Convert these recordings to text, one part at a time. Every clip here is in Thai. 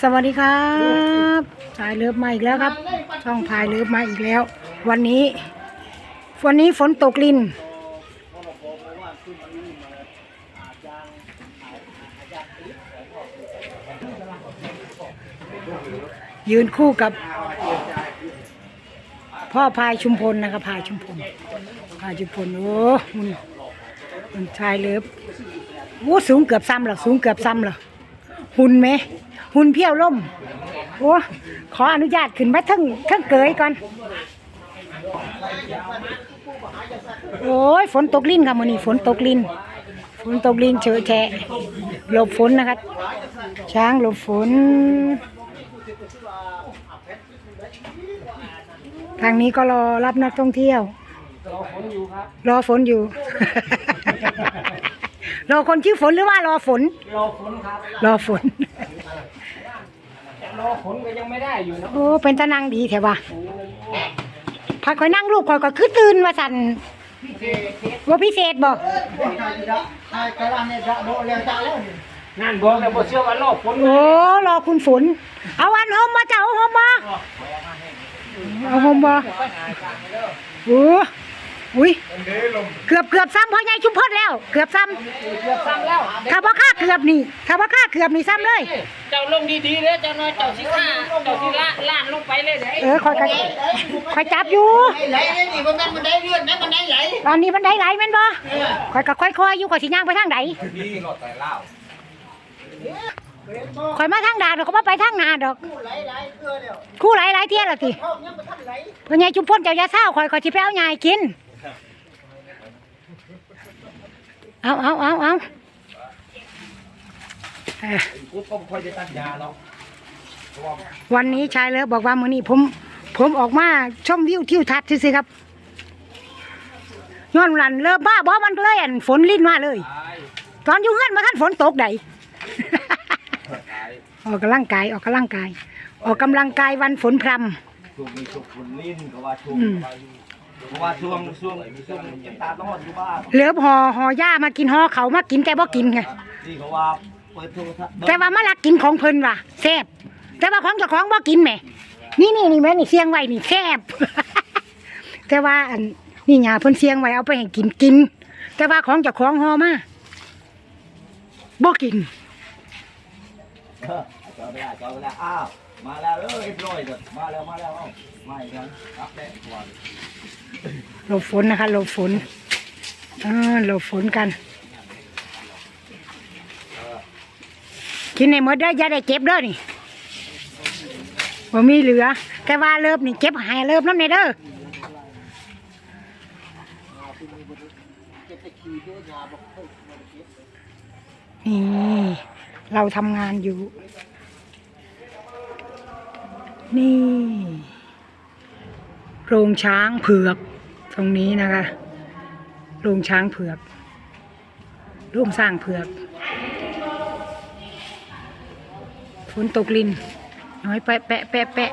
สวัสดีครับสายเลิฟมาอีกแล้วครับ ช่องพายเลิฟมาอีกแล้ว วันนี้ วันนี้ฝนตกลินยืนคู่กับ พ่อพายชุมพลนะครับพายชุมพลพายชุมพลโอ้มันมันชายเลิฟโอ้สูงเกือบซ้ำเหรอสูงเกือบซ้ำเหรอ หุ่นไหมหุ่นเพี้ยวล่มโอ้ขออนุญาตขึ้นมาทั้งทั้งเกยก่อน โอ้ยฝนตกลิ้นค่ะมือนี้ฝนตกลิ้นฝนตกลิ้นเฉอะแฉะหลบฝนนะครับช้างหลบฝน ทางนี้ก็รอรับนักท่องเที่ยว รอฝนอยู่ครับรอฝนอยู่ คนชื่อฝนหรือว่ารอฝน รอฝนครับรอฝน แต่รอฝนก็ยังไม่ได้อยู่นะโอ้ เป็นตะนางดีแถวะพักคอยนั่งลูกคอยก็คือตื่นว่าสันว่าพิเศษบอกนั่นบอกแต่บ่เชื่อว่ารอฝนโอ้รอคุณฝน เอาอันหอมมาจ้าเอาหอมมาเอาหอมมาโอ้ อุ้ยเกือบเกือบซ้ำพ่อใหญ่ชุมพดแล้ว เกือบซ้เกือบซ้ำแล้วำถ้าบ่ค่าเกือบนี่ถ้าบ่ค่าเกือบนี่ซ้ำเลย เจ้าลงดีๆเด้อเจ้าน้อยเจ้าสิฆ่าเจ้าสิละล้านลงไปเลยเด้เออคอยกันคอยจับอยู่ ไหลเลยนี่มันมันได้เลื่อนนะมันได้ไหลตอนนี้มันได้ไหลแม่นบ่คอยก็ค่อยๆอยู่คอยสิย่างไปทางไหนคอยมาทางดาดอกเขามาไปทางนาดอก ไหลไหลเกลือเดียวคู่หลายหลายเที่ยละติเข้ายังไม่ทันไหลเพื่อนยายจุมพ่นเจ้าอยาเศร้าคอยคอยสิไปเอายายกิน เอาเอาเอาเอาเอ่อกูก็ค่อยจะตัดยาแล้ววันนี้ชายเลิฟบอกว่ามื้อนี้ผม ผมออกมาชมวิวทิวทัศน์ซื่อๆครับย้อนรันเริ่มบ้าบ่มันเลยอันฝนลิ้นมาเลย ตอนอยู่เฮือนมาท่านฝนตกใดออกกำลังกายออกกำลังกาย ออกกำลังกายวันฝนพรำช่วงนี้ช่วงฝนลิ้นก็ว่าช่วงอืม เพราะว่าช่วงช่วงช่วงยังตาต้องอยู่บ้านเหลือห่อห่อย่ามากินห่อเขามากินแต่บ่กินไงที่เขาว่าเปิดโทรทัศน์แต่ว่ามาลักกินของเพิ่นว่ะแซ่บแต่ว่าของเจ้าของบ่กินแหมนี่นี่นี่แม่นี่เสียงไว้นี่แซ่บ แต่ว่าอันนี่หยาเพิ่นเสียงไว้เอาไปให้กินกิน แต่ว่าของเจ้าของห่อมาบ่กินเออจอดไม่ได้จอดไม่ได้อ้าวมาแล้วเออเรียบร้อยเด้อมาแล้วมาแล้วเอ้ามาอีกแล้วรับแน่ก่อน หลบฝนนะคะหลบฝนเออหลบฝนกัน กินในหมดเด้ออย่าได้เจ็บเด้อนี่บ่มีเหลือ แต่ว่าเลิบนี่เจ็บหายเลิบน้ำในเด้อนี่เราทำงานอยู่ นี่ โรงช้างเผือก ตรงนี้นะคะโรงช้างเผือกโรงสร้างเผือกฝนตกลินน้อยแปะแปะแปะแปะ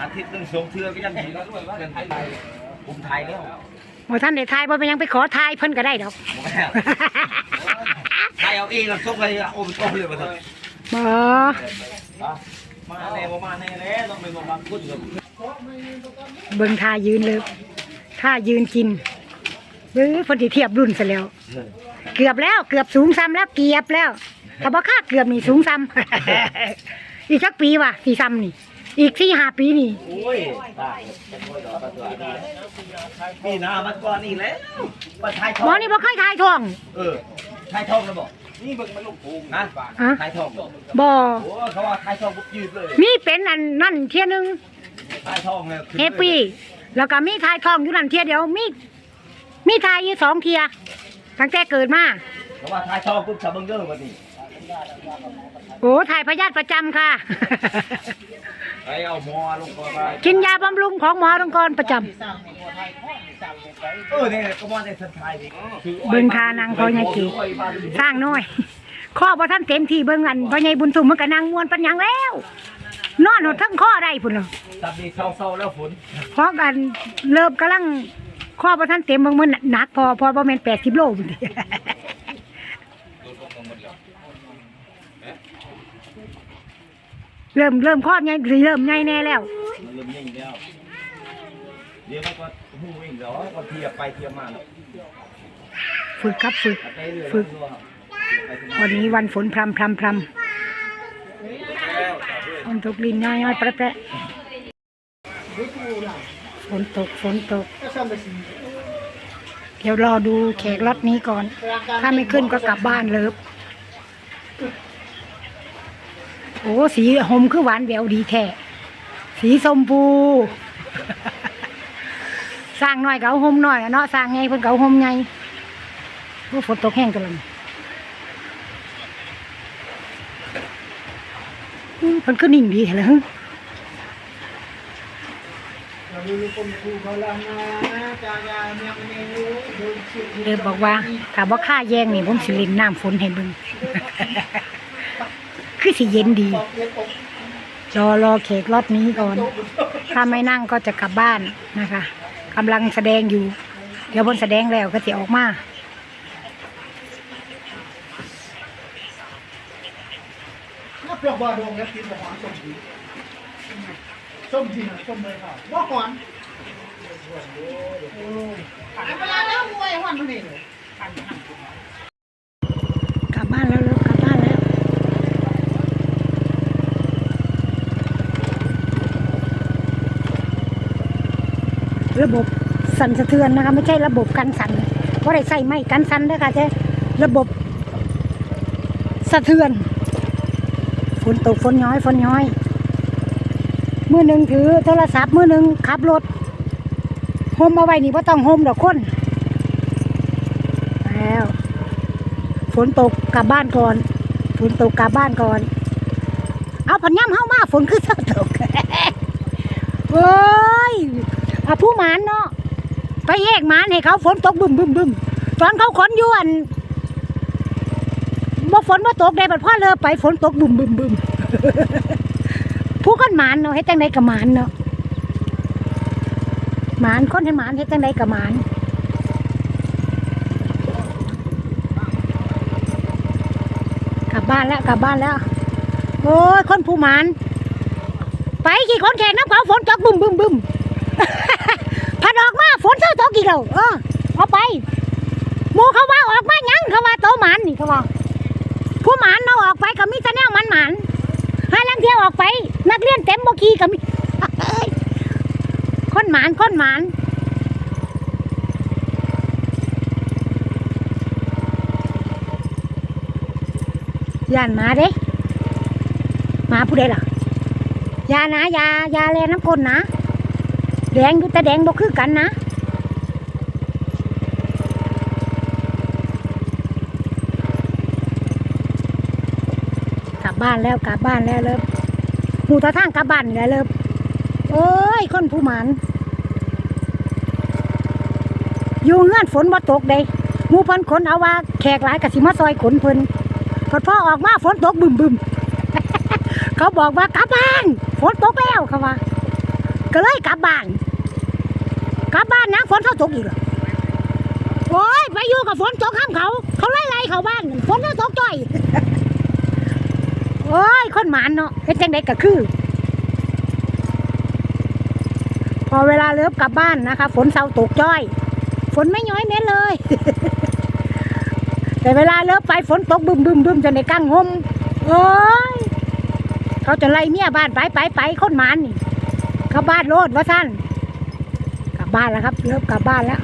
อาทิตย์หนึงสองเทือก็ยังดีแล้วด้วยว่าเงินไทยผมไทยแล้ว บ่ท่านได้ทายบ่เป็นหยังไปขอทายเพิ่นก็ได้ดอกแม่นไทยเอาเองแล้วส่งเลยโอ้โหเลยมาเถอะบ่อะมาแน่บ่มาแน่แล้วต้องไปบอกบางคนกับเบิ่งท่ายืนเลยท่ายืนกินเบ้อเพอดีเทียบรุ่นซะแล้ว เกือบแล้วเกือบสูงซ้ำแล้วเกียบแล้วถ้าบ่ค่าเกือบนี่สูงซ้ำ อีกสักปีว่ะสี่ซ้ำนี่ อีกสี่ห้าปีนี่โอ้ยตายจะโวยดอกกระตัวนี่ปีหน้ามันกว่านี่แล้วมาไทยทหมอองนี่บ่ค่อยทายทองเออไทยทองแล้วบอกนี่เบิ่งมันลูกโป่งนะฮะไทยทองบอกบ่โอ้เขาว่าไทยทองปุ๊บยืดเลยมีเป็นอันนั่นเที่ยหนึงไทยทองเนี่ยขึ้นเฮปปี้แล้วก็มีทายทองอยู่นั่นเที่ยเดียวมีมีทายอยู่สองเที่ยตั้งแต่เกิดมาเขาว่าไทยทองปุ๊บชาวเบิ่งเด้อวันนี้โอ้ถ่ายพยาธิประจำค่ะไปเอาห มอลงก่อนไปกินยาบำรุงของหมอตรงกรประจำสร้างในหัวไทยพ่อนี่สร้างในไทยเออเนี่ยก็มาในสันไทยนี่เบิ่งทานางพอใหญ่จิสร้างน้อยข้อบ่ท่านเต็มที่เบิ่งอันพ่อใหญ่บุญสุมมันก็นางมวนปัญญังแล้ว นอนหดทั้งข้อได้พุ่นเหรอตับดีเศร้าๆแล้วฝนเพราะกันเริ่มกำลังข้อประทันเต็มบางมันหนักพอพอประมาณแปดสิบโลพุ่นดิ เริ่มเริ่มข้อไงเริ่มไงแน่แล้วมันเริ่มยิ่งแล้ว เดี๋ยวมันก็หูวิ่งแล้วก็เทียบไปเทียบมาแล้วฝึกครับฝึก ไปเรื่อยฝึกๆครับไปถึงวันนี้วันฝนพรำพรำพรำฝนตกลินน้อยน้อยๆแปรแปรฝนตกฝนตกก็ซ่อมไปสิเดี๋ยวรอดูแขกรถนี้ก่อน ถ้าไม่ขึ้นก็กลับบ้านเลิฟ โอ้สีหมคือหวานแหววดีแท้สีชมพูสร้างหน่อยเกาหมหน่อยเนาะสร้างไงเพิ่นเกาหมไงโอ้ฝนตกแห้งกันเลอืมเพิ่นก็นิ่งดีเหรอเราดูคนครูเขาลังนะเมียมันเองรู้ดูสิเลิฟบอกว่าถ้าบ่ค่าแย่งนี่ผมสิเล่นน้ำฝนให้เบิ่ง คือสิเย็นดีบอกเล็กอกรอรอเขกรอบนี้ก่อน ถ้าไม่นั่งก็จะกลับบ้านนะคะกำลังแสดงอยู่ เดี๋ยวบนแสดงแล้วก็จะออกมาถ้าเปลือกบอดงแล้วกินบอกหวานส้มดีส้มดีนะส้มเลยค่ะว่าหวานเวลาแล้วมวยหวานมันนี่เลย กลับบ้านแล้วลูกกลับบ้านแล้ว ระบบสั่นสะเทือนนะคะ ไม่ใช่ระบบกันสั่นเพราะได้ใส่ไม้กันสั่นด้วยค่ะใช่ระบบสะเทือน ฝนตกฝนย้อยฝนย้อย มือหนึ่งถือโทรศัพท์มือหนึ่งขับรถโฮมเอาไว้นี่ว่าต้องโฮมดอกคนแล้วฝนตกกลับบ้านก่อน ฝนตกกลับบ้านก่อน เอาผันย่ำเข้ามาฝนคือเสตกเฮ้ย ผู้หมานเนาะไปแยกหมานให้เขาฝนตกบึมบึมบึมตอนเขาขนอยวนบ่ฝนบ่ตกได้บัดพ่อเลิกไปฝนตกบึมบึมบึมผู้คนหมานเนาะเฮ็ดจังไดกับหมานเนาะหมานคนให้หมานเฮ็ดจังไดกับหมานกลับบ้านแล้วกลับบ้านแล้ว โอ้ยคนผู้หมาน ไปกี่คนแข่งน้ำเขาฝนตกบึมบึมบึม พัดออกมาฝน เท่าตกกี่เราเออเอาไปหมูเขาว่าออกมายังเขาว่าโตหมานนี่เขาว่าผู้หมานเราออกไปก็มีแต่แนวมันหมานให้ลังเที่ยวออกไป นักเรียนเต็มบกีก็มีคนหมานคนหมานย่านหมาเด้หมาผู้ใดล่ะยานะยาอยาแลน้ำก้นนะแดงอยู่แต่แดงบ่คือกันนะ บ้านแล้วกลับบ้านแล้วเริ่มหมูตาทางกลับบ้านแล้วเริ่มโอ้ย คนผู้หมันอยู่เงื่อนฝนบ่ตกเด้มูเพิ่นขนเอาว่าแขกหลายกะสิมาซอยขนเพิ่นพอพ่อออกมาฝนตกบึมบึมเขาบอกว่ากลับบ้านฝนตกแล้วเขาว่า ก็เลยกลับบ้านกลับบ้านนะฝนเขาตกอีกเหรอโอ้ยไปอยู่กับฝนตกข้ามเขา เขาไล่ไล่เขาบ้านฝนเขาตกจ่อย โอ้ยคนหมานเนาะเฮ็ดจังไดก็คือ พอเวลาเลิฟกลับบ้านนะคะ ฝนเศร้าตกจ้อย ฝนไม่ย้อยเม็ดเลย แต่เวลาเลิฟไปฝนตกบึมบึมบึมจนในกั้งหมโอ้ยเขาจะไล่เมียบ้านไปไปไปคนหมานนี่เข้าบ้านโลดว่านกลับบ้านแล้วครับ เลิฟกลับบ้านแล้ว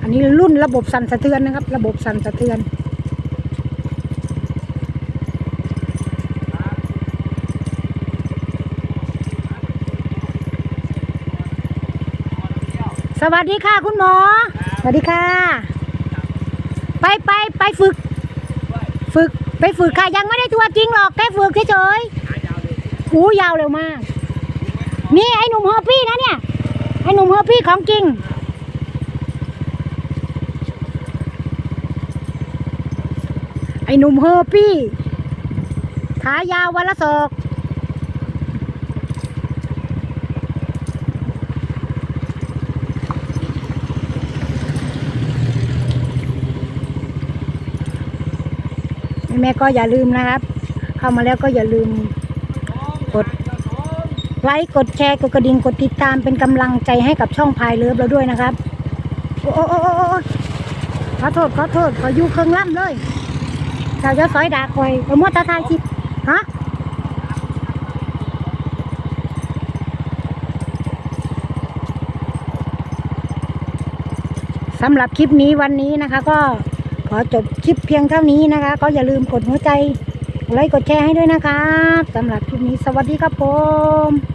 อันนี้รุ่นระบบสั่นสะเทือนนะครับ ระบบสั่นสะเทือน สวัสดีค่ะคุณหมอ สวัสดีค่ะ ไปไปไปฝึก ฝึกไปฝึกค่ะยังไม่ได้ตัวจริงหรอกแค่ฝึกเฉยๆหูยาวเร็วมาก นี่ไอ้หนุ่มเฮอร์ปี้นะเนี่ย ไอ้หนุ่มเฮอร์ปี้ของจริงไอ้หนุ่มเฮอร์ปี้ขายาววันละศอก แม่ก็อย่าลืมนะครับ เข้ามาแล้วก็อย่าลืมกดไลค์กดแชร์กดกระดิ่งกดติดตามเป็นกำลังใจให้กับช่องพายเลิฟเราด้วยนะครับ โอ้โอ้โอ้ขอโทษขอโทษขออยู่เครื่องล่ำเลยชาวเจ้าซอยดาคอยขอมัวตาทายคิดฮะสำหรับคลิปนี้วันนี้นะคะก็ อจบคลิปเพียงเท่านี้นะคะ ก็อย่าลืมกดหัวใจ กดไลค์กดแชร์ให้ด้วยนะคะสำหรับคลิปนี้สวัสดีครับผม